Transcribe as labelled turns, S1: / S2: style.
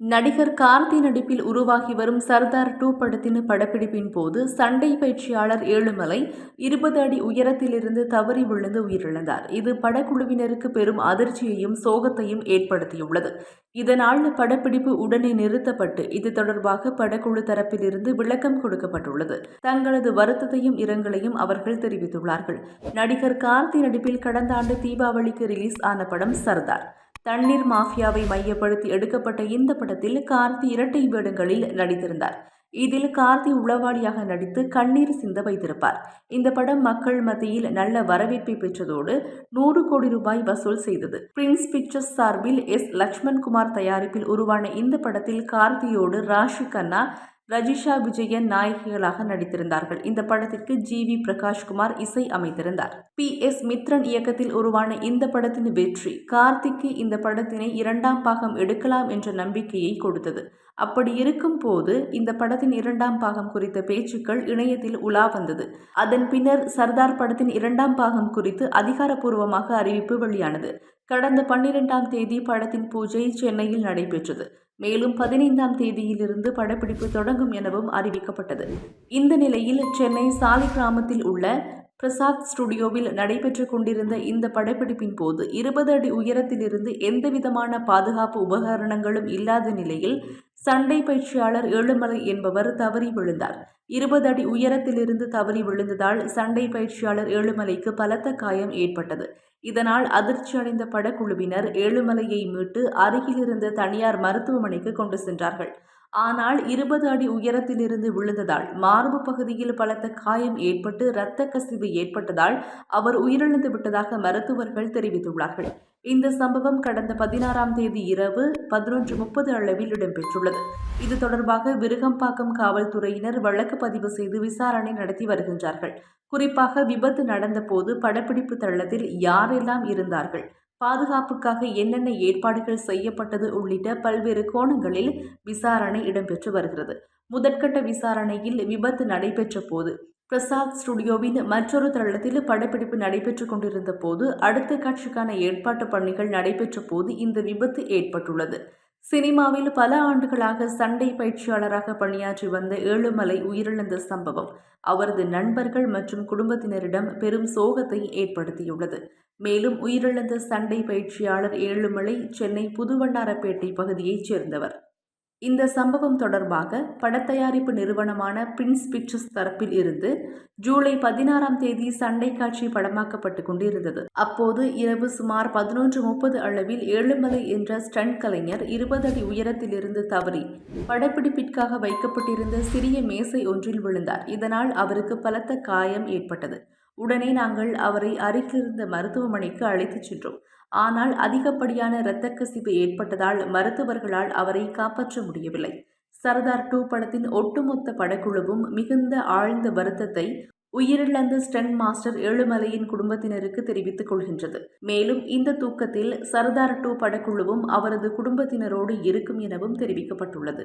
S1: நடிகர் கார்த்தி நடிப்பில் உருவாகி வரும் சர்தார் டூ படத்தின் படப்பிடிப்பின் போது சண்டை பயிற்சியாளர் ஏழுமலை இருபது அடி உயரத்திலிருந்து தவறி விழுந்து உயிரிழந்தார். இது படக்குழுவினருக்கு பெரும் அதிர்ச்சியையும் சோகத்தையும் ஏற்படுத்தியுள்ளது. இதனால் படப்பிடிப்பு உடனே நிறுத்தப்பட்டு இது தொடர்பாக படக்குழு தரப்பிலிருந்து விளக்கம் கொடுக்கப்பட்டுள்ளது. தங்களது வருத்தத்தையும் இரங்கலையும் அவர்கள் தெரிவித்துள்ளார்கள். நடிகர் கார்த்தி நடிப்பில் கடந்த ஆண்டு தீபாவளிக்கு ரிலீஸ் ஆன படம் சர்தார். தண்ணீர் மாஃபியாவை மையப்படுத்தி எடுக்கப்பட்ட இந்த படத்தில் கார்த்தி இரட்டை வேடங்களில் நடித்திருந்தார். இதில் கார்த்தி உளவாளியாக நடித்து கண்ணீர் சிந்த வைத்திருப்பார். இந்த படம் மக்கள் மத்தியில் நல்ல வரவேற்பை பெற்றதோடு நூறு கோடி ரூபாய் வசூல் செய்தது. பிரின்ஸ் பிக்சர்ஸ் சார்பில் எஸ். லக்ஷ்மண்குமார் தயாரிப்பில் உருவான இந்த படத்தில் கார்த்தியோடு ராஷி கண்ணா ரஜிஷா விஜயன் நாயகிகளாக நடித்திருந்தார்கள். இந்த படத்திற்கு ஜி. வி. பிரகாஷ்குமார் இசை அமைத்திருந்தார். பி. எஸ். மித்ரன் இயக்கத்தில் உருவான இந்த படத்தின் வெற்றி கார்த்திக்கு இந்த படத்தினை இரண்டாம் பாகம் எடுக்கலாம் என்ற நம்பிக்கையை கொடுத்தது. அப்படி இருக்கும் போது இந்த படத்தின் இரண்டாம் பாகம் குறித்த பேச்சுக்கள் இணையத்தில் உலா வந்தது. அதன் பின்னர் சர்தார் படத்தின் இரண்டாம் பாகம் குறித்து அதிகாரப்பூர்வமாக அறிவிப்பு வெளியானது. கடந்த பன்னிரெண்டாம் தேதி படத்தின் பூஜை சென்னையில் நடைபெற்றது. மேலும் பதினைந்தாம் தேதியிலிருந்து படப்பிடிப்பு தொடங்கும் எனவும் அறிவிக்கப்பட்டது. இந்த நிலையில் சென்னை சாலை கிராமத்தில் உள்ள பிரசாத் ஸ்டுடியோவில் நடைபெற்று கொண்டிருந்த இந்த படப்பிடிப்பின் போது இருபது அடி உயரத்திலிருந்து எந்தவிதமான பாதுகாப்பு உபகரணங்களும் இல்லாத நிலையில் சண்டை பயிற்சியாளர் ஏழுமலை என்பவர் தவறி விழுந்தார். இருபது அடி உயரத்திலிருந்து தவறி விழுந்ததால் சண்டை பயிற்சியாளர் ஏழுமலைக்கு பலத்த காயம் ஏற்பட்டது. இதனால் அதிர்ச்சி அடைந்த படக்குழுவினர் ஏழுமலையை மீட்டு அருகிலிருந்த தனியார் மருத்துவமனைக்கு கொண்டு சென்றார்கள். ஆனால் இருபது அடி உயரத்திலிருந்து விழுந்ததால் மார்பு பகுதியில் பலத்த காயம் ஏற்பட்டு இரத்த கசிவு ஏற்பட்டதால் அவர் உயிரிழந்து விட்டதாக மருத்துவர்கள் தெரிவித்துள்ளார்கள். இந்த சம்பவம் கடந்த பதினாறாம் தேதி இரவு பதினொன்று முப்பது அளவில் இடம்பெற்றுள்ளது. இது தொடர்பாக விருகம்பாக்கம் காவல்துறையினர் வழக்கு பதிவு செய்து விசாரணை நடத்தி வருகின்றார்கள். குறிப்பாக விபத்து நடந்தபோது படப்பிடிப்பு தளத்தில் யாரெல்லாம் இருந்தார்கள்? பாதுகாப்புக்காக என்னென்ன ஏற்பாடுகள் செய்யப்பட்டது உள்ளிட்ட பல்வேறு கோணங்களில் விசாரணை இடம்பெற்று வருகிறது. முதற்கட்ட விசாரணையில் விபத்து நடைபெற்ற போது பிரசாத் ஸ்டுடியோவின் மற்றொரு தளத்தில் படப்பிடிப்பு நடைபெற்று கொண்டிருந்த போது அடுத்த காட்சிக்கான ஏற்பாட்டு பணிகள் நடைபெற்ற போது இந்த விபத்து ஏற்பட்டுள்ளது. சினிமாவில் பல ஆண்டுகளாக சண்டை பயிற்சியாளராக பணியாற்றி வந்த ஏழுமலை உயிரிழந்த சம்பவம் அவரது நண்பர்கள் மற்றும் குடும்பத்தினரிடம் பெரும் சோகத்தை ஏற்படுத்தியுள்ளது. மேலும் உயிரிழந்த சண்டை பயிற்சியாளர் ஏழுமலை சென்னை புதுவண்ணாரப்பேட்டை பகுதியைச் சேர்ந்தவர். இந்த சம்பவம் தொடர்பாக படத்தயாரிப்பு நிறுவனமான பிரின்ஸ் பிக்சர்ஸ் தரப்பில் இருந்து ஜூலை பதினாறாம் தேதி சண்டை காட்சி படமாக்கப்பட்டு கொண்டிருந்தது. அப்போது இரவு சுமார் பதினொன்று முப்பது அளவில் ஏழுமலை என்ற ஸ்டண்ட் கலைஞர் இருபது அடி உயரத்திலிருந்து தவறி படப்பிடிப்பிற்காக வைக்கப்பட்டிருந்த சிறிய மேசை ஒன்றில் விழுந்தார். இதனால் அவருக்கு பலத்த காயம் ஏற்பட்டது. உடனே நாங்கள் அவரை அருகிலிருந்த மருத்துவமனைக்கு அழைத்துச் சென்றோம். ஆனால் அதிகப்படியான இரத்த கசிவு ஏற்பட்டதால் மருத்துவர்களால் அவரை காப்பாற்ற முடியவில்லை. சர்தார் டூ படத்தின் ஒட்டுமொத்த படக்குழுவும் மிகுந்த ஆழ்ந்த வருத்தத்தை உயிரிழந்த ஸ்டன் மாஸ்டர் ஏழுமலையின் குடும்பத்தினருக்கு தெரிவித்துக் கொள்கின்றது. மேலும் இந்த தூக்கத்தில் சர்தார் டூ படக்குழுவும் அவரது குடும்பத்தினரோடு இருக்கும் எனவும் தெரிவிக்கப்பட்டுள்ளது.